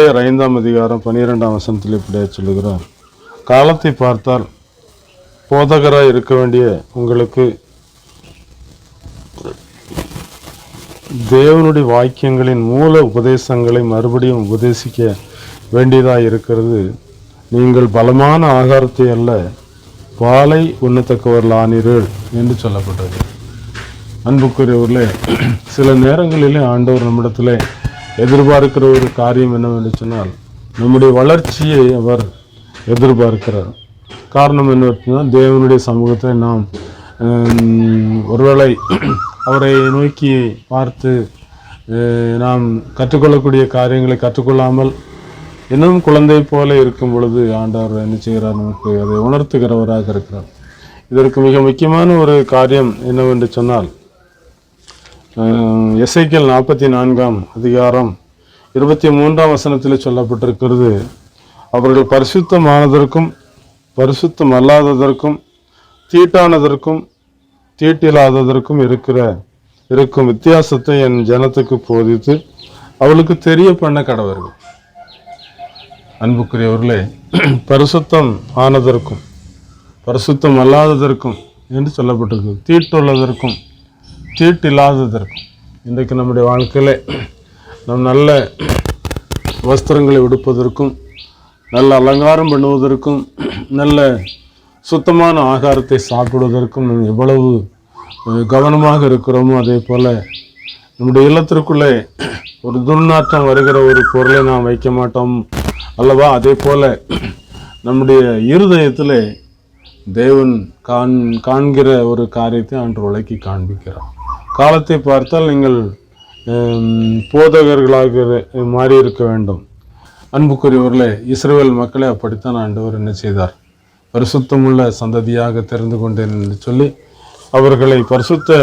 ஐந்தாம் அதிகாரம் பன்னிரெண்டாம் வசனத்தில் இப்படியே சொல்லுகிறார். காலத்தை பார்த்தால் போதகராக இருக்க வேண்டிய உங்களுக்கு தேவனுடைய வாக்கியங்களின் மூல உபதேசங்களை மறுபடியும் உபதேசிக்க வேண்டியதாக இருக்கிறது. நீங்கள் பலமான ஆகாரத்தை அல்ல பாலை உண்ணத்தக்கவர்கள் ஆனீர்கள் என்று சொல்லப்பட்டது. அன்புக்குரியவர்களே சில நேரங்களிலே ஆண்டவர் நம்மிடத்திலே எதிர்பார்க்கிற ஒரு காரியம் என்னவென்று சொன்னால் நம்முடைய வளர்ச்சியை அவர் எதிர்பார்க்கிறார். காரணம் என்ன தேவனுடைய சமூகத்தை நாம் ஒருவேளை அவரை நோக்கி பார்த்து நாம் கற்றுக்கொள்ளக்கூடிய காரியங்களை கற்றுக்கொள்ளாமல் இன்னும் குழந்தை போல இருக்கும் பொழுது ஆண்டவர் என்ன செய்கிறார் நமக்கு அதை உணர்த்துகிறவராக இருக்கிறார். இதற்கு மிக முக்கியமான ஒரு காரியம் என்னவென்று சொன்னால் எஸ்ஐக்கியல் நாற்பத்தி நான்காம் அதிகாரம் இருபத்தி மூன்றாம் வசனத்தில் சொல்லப்பட்டிருக்கிறது. அவர்கள் பரிசுத்தமானதற்கும் பரிசுத்தம் அல்லாததற்கும் தீட்டானதற்கும் தீட்டில்லாததற்கும் இருக்கிற இருக்கும் வித்தியாசத்தை என் ஜனத்துக்கு போதித்து அவளுக்கு தெரிய பண்ண கடவர்கள். அன்புக்குரியவர்களே பரிசுத்தம் ஆனதற்கும் பரிசுத்தம் அல்லாததற்கும் என்று சொல்லப்பட்டிருக்கு தீட்டுள்ளதற்கும் தீட்டில்லாததற்கும் இன்றைக்கு நம்முடைய வாழ்க்கையில் நம் நல்ல வஸ்திரங்களை உடுப்பதற்கும் நல்ல அலங்காரம் பண்ணுவதற்கும் நல்ல சுத்தமான ஆகாரத்தை சாப்பிடுவதற்கும் நாம் எவ்வளவு கவனமாக இருக்கிறோமோ அதே போல் நம்முடைய இல்லத்திற்குள்ளே ஒரு துர்நாற்றம் வருகிற ஒரு பொருளை நாம் வைக்க மாட்டோம் அல்லவா? அதே போல் நம்முடைய இருதயத்தில் தேவன் காண் காண்கிற ஒரு காரியத்தை அன்று உலக்கி காண்பிக்கிறான் காலத்தை பார்த்தால் நீங்கள் போதகர்களாக மாறி இருக்க வேண்டும். அன்புக்குரியவர்களே இஸ்ரேல் மக்களை அப்படித்தான் ஆண்டவர் என்ன செய்தார். பரிசுத்தமுள்ள சந்ததியாக தெரிந்து கொண்டேன் என்று சொல்லி அவர்களை பரிசுத்த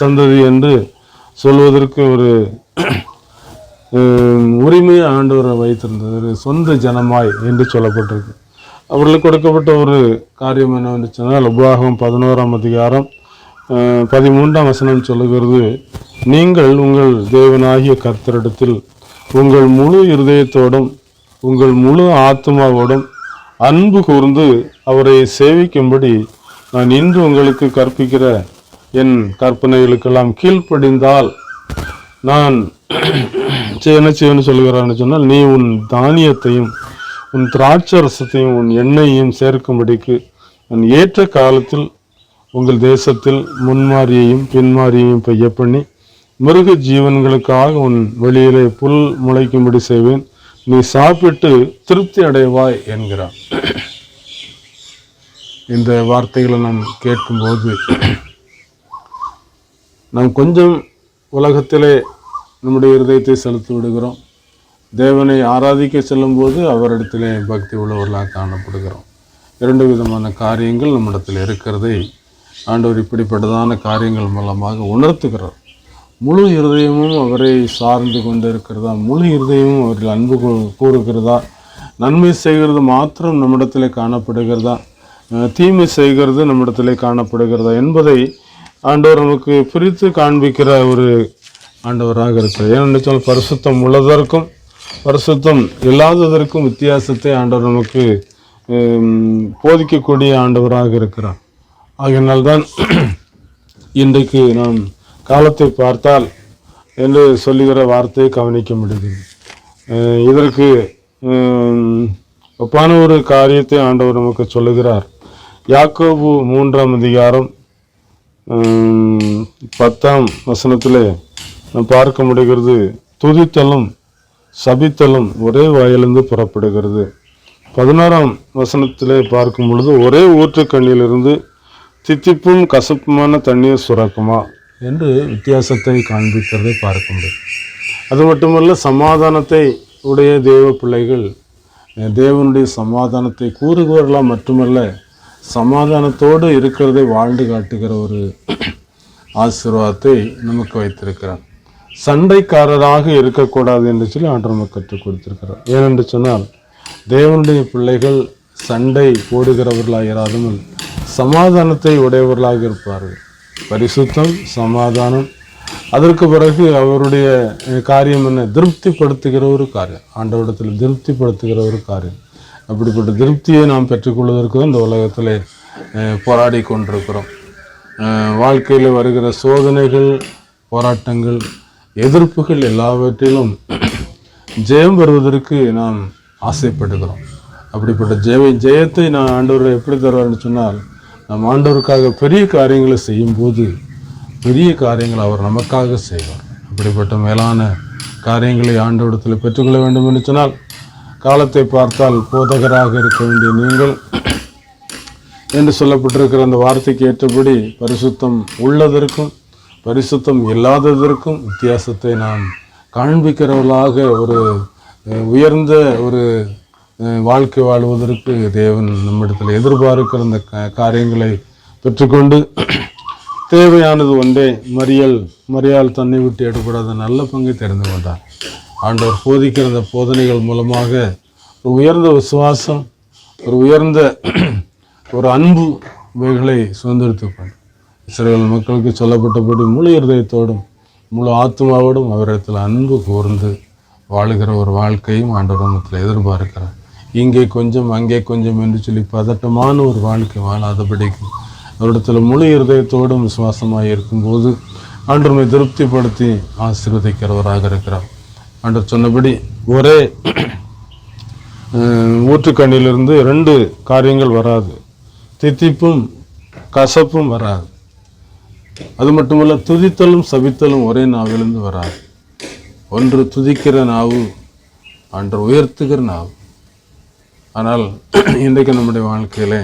சந்ததி என்று சொல்வதற்கு ஒரு உரிமை உரிமையை ஆண்டவர் வைத்திருந்தது. ஒரு சொந்த ஜனமாய் என்று சொல்லப்பட்டிருக்கு. அவர்களுக்கு கொடுக்கப்பட்ட ஒரு காரியம் என்னவென்று சொன்னால் உபாகம் பதினோராம் அதிகாரம் பதிமூன்றாம் வசனம் சொல்லுகிறது நீங்கள் உங்கள் தேவனாகிய கர்த்தரிடத்தில் உங்கள் முழு இருதயத்தோடும் உங்கள் முழு ஆத்மாவோடும் அன்பு கூர்ந்து அவரை சேவிக்கும்படி நான் இன்று உங்களுக்கு கற்பிக்கிற என் கற்பனைகளுக்கெல்லாம் கீழ்ப்படிந்தால் நான் என்ன செய்யணும்னு சொல்கிறான்னு சொன்னால் நீ உன் தானியத்தையும் உன் திராட்சரசத்தையும் உன் எண்ணெயையும் சேர்க்கும்படிக்கு நான் ஏற்ற காலத்தில் உங்கள் தேசத்தில் முன்மாரியையும் பின்மாரியையும் பெய்ய பண்ணி மிருக ஜீவன்களுக்காக உன் வெளியிலே புல் முளைக்கும்படி செய்வேன். நீ சாப்பிட்டு திருப்தி அடைவாய் என்கிறான் இந்த வார்த்தைகளை நாம் கேட்கும்போது நாம் கொஞ்சம் உலகத்திலே நம்முடைய இருதயத்தை செலுத்தி விடுகிறோம். தேவனை ஆராதிக்க செல்லும்போது அவரிடத்திலே பக்தி உள்ளவர்களாக காணப்படுகிறோம். இரண்டு விதமான காரியங்கள் நம்மிடத்தில் இருக்கிறதை ஆண்டவர் இப்படிப்பட்டதான காரியங்கள் மூலமாக உணர்த்துகிறார். முழு இருதயமும் அவரை சார்ந்து கொண்டு இருக்கிறதா முழு இருதயமும் அவரில் அன்பு கூ- கூறுகிறதா? நன்மை செய்கிறது மாத்திரம் நம்மிடத்திலே காணப்படுகிறதா? தீமை செய்கிறது நம்மிடத்திலே காணப்படுகிறதா என்பதை ஆண்டவர் நமக்கு பிரித்து காண்பிக்கிற ஒரு ஆண்டவராக இருக்கிறார். ஏனென்று பரிசுத்தம் உள்ளதற்கும் பரிசுத்தம் இல்லாததற்கும் வித்தியாசத்தை ஆண்டவர் நமக்கு போதிக்கக்கூடிய ஆண்டவராக இருக்கிறார். ஆகினால்தான் இன்றைக்கு நாம் காலத்தை பார்த்தால் என்று சொல்லுகிற வார்த்தையை கவனிக்க முடியுது இதற்கு ஒப்பான ஒரு காரியத்தை ஆண்டவர் நமக்கு சொல்லுகிறார். யாக்கோபு மூன்றாம் அதிகாரம் பத்தாம் வசனத்தில் நாம் பார்க்க முடிகிறது துதித்தலும் சபித்தலும் ஒரே வாயிலிருந்து புறப்படுகிறது. பதினாறாம் வசனத்தில் பார்க்கும் பொழுது ஒரே ஊற்றுக்கண்ணிலிருந்து தித்திப்பும் கசப்புமான தண்ணீர் சுரக்குமா என்று வித்தியாசத்தை காண்பிக்கிறதை பார்க்க அது மட்டுமல்ல சமாதானத்தை உடைய தேவ பிள்ளைகள் தேவனுடைய சமாதானத்தை கூறுகிறவர்களாக மட்டுமல்ல சமாதானத்தோடு இருக்கிறதை வாழ்ந்து காட்டுகிற ஒரு ஆசீர்வாதத்தை நமக்கு வைத்திருக்கிறார். சண்டைக்காரராக இருக்கக்கூடாது என்று சொல்லி ஆண்டவர் நமக்கு கற்றுக் கொடுத்திருக்கிறார். ஏனென்று சொன்னால் தேவனுடைய பிள்ளைகள் சண்டை போடுகிறவர்களாக இராதமல் சமாதானத்தை உடையவர்களாக இருப்பார்கள். பரிசுத்தம் சமாதானம். அதற்கு பிறகு அவருடைய காரியம் என்ன? திருப்திப்படுத்துகிற ஒரு காரியம். ஆண்டவரிடத்தில் திருப்திப்படுத்துகிற ஒரு காரியம். அப்படிப்பட்ட திருப்தியை நாம் பெற்றுக்கொள்வதற்கு தான் இந்த உலகத்தில் போராடி கொண்டிருக்கிறோம். வாழ்க்கையில் வருகிற சோதனைகள் போராட்டங்கள் எதிர்ப்புகள் எல்லாவற்றிலும் ஜெயம் பெறுவதற்கு நாம் ஆசைப்படுகிறோம். அப்படிப்பட்ட ஜெய ஜெயத்தை நான் ஆண்டவர் எப்படி தருவார்னு சொன்னால் நம் ஆண்டவருக்காக பெரிய காரியங்களை செய்யும்போது பெரிய காரியங்களை அவர் நமக்காக செய்வார். அப்படிப்பட்ட மேலான காரியங்களை ஆண்டவரிடத்தில் பெற்றுக்கொள்ள வேண்டும் என்று சொன்னால் காலத்தை பார்த்தால் போதகராக இருக்க வேண்டிய நீங்கள் என்று சொல்லப்பட்டிருக்கிற அந்த வார்த்தைக்கு ஏற்றபடி பரிசுத்தம் உள்ளதற்கும் பரிசுத்தம் இல்லாததற்கும் வித்தியாசத்தை நாம் காண்பிக்கிறவர்களாக ஒரு உயர்ந்த ஒரு வாழ்க்கை வாழ்வதற்கு தேவன் நம்மிடத்தில் எதிர்பார்க்கிற அந்த காரியங்களை பெற்றுக்கொண்டு தேவையானது ஒன்றே மறியல் மறியால் தன்னை விட்டு எடுபடாத நல்ல பங்கை தெரிந்து கொண்டார். ஆண்டவர் போதிக்கிற அந்த போதனைகள் மூலமாக ஒரு உயர்ந்த விசுவாசம் ஒரு உயர்ந்த ஒரு அன்பு இவைகளை சுதந்திரத்துக் கொண்டு இஸ்ரேல் மக்களுக்கு சொல்லப்பட்டபடி முழு இருதயத்தோடும் முழு ஆத்மாவோடும் அவரிடத்தில் அன்பு கூர்ந்து வாழுகிற ஒரு வாழ்க்கையும் ஆண்டவர் எதிர்பார்க்கிறார். இங்கே கொஞ்சம் அங்கே கொஞ்சம் என்று சொல்லி பதட்டமான ஒரு வாழ்க்கை வாழாதபடிக்கு அவரிடத்தில் முழு இருதயத்தோடும் விசுவாசமாக இருக்கும்போது ஆண்டவரை திருப்திப்படுத்தி ஆசீர்வதிக்கிறவராக இருக்கிறார். அன்று சொன்னபடி ஒரே ஊற்றுக்கண்ணிலிருந்து ரெண்டு காரியங்கள் வராது. தித்திப்பும் கசப்பும் வராது. அது மட்டுமல்ல துதித்தலும் சபித்தலும் ஒரே நாவிலிருந்து வராது. ஒன்று துதிக்கிற நாவு அன்று உயர்த்துகிற நாவு. ஆனால் இன்றைக்கு நம்முடைய வாழ்க்கையிலே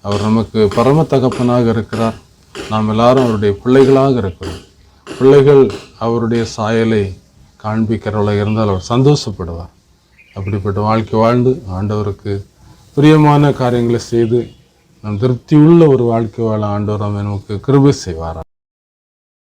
அவர் நமக்கு பரம தகப்பனாக இருக்கிறார். நாம் எல்லாரும் அவருடைய பிள்ளைகளாக இருக்கிறோம். பிள்ளைகள் அவருடைய சாயலை காண்பிக்கிறவளாக இருந்தால் அவர் சந்தோஷப்படுவார். அப்படிப்பட்ட வாழ்க்கை வாழ்ந்து ஆண்டவருக்கு பிரியமான காரியங்களை செய்து நம் திருப்தியுள்ள ஒரு வாழ்க்கை வாழ ஆண்டவர் நமக்கு கிருபை செய்வார்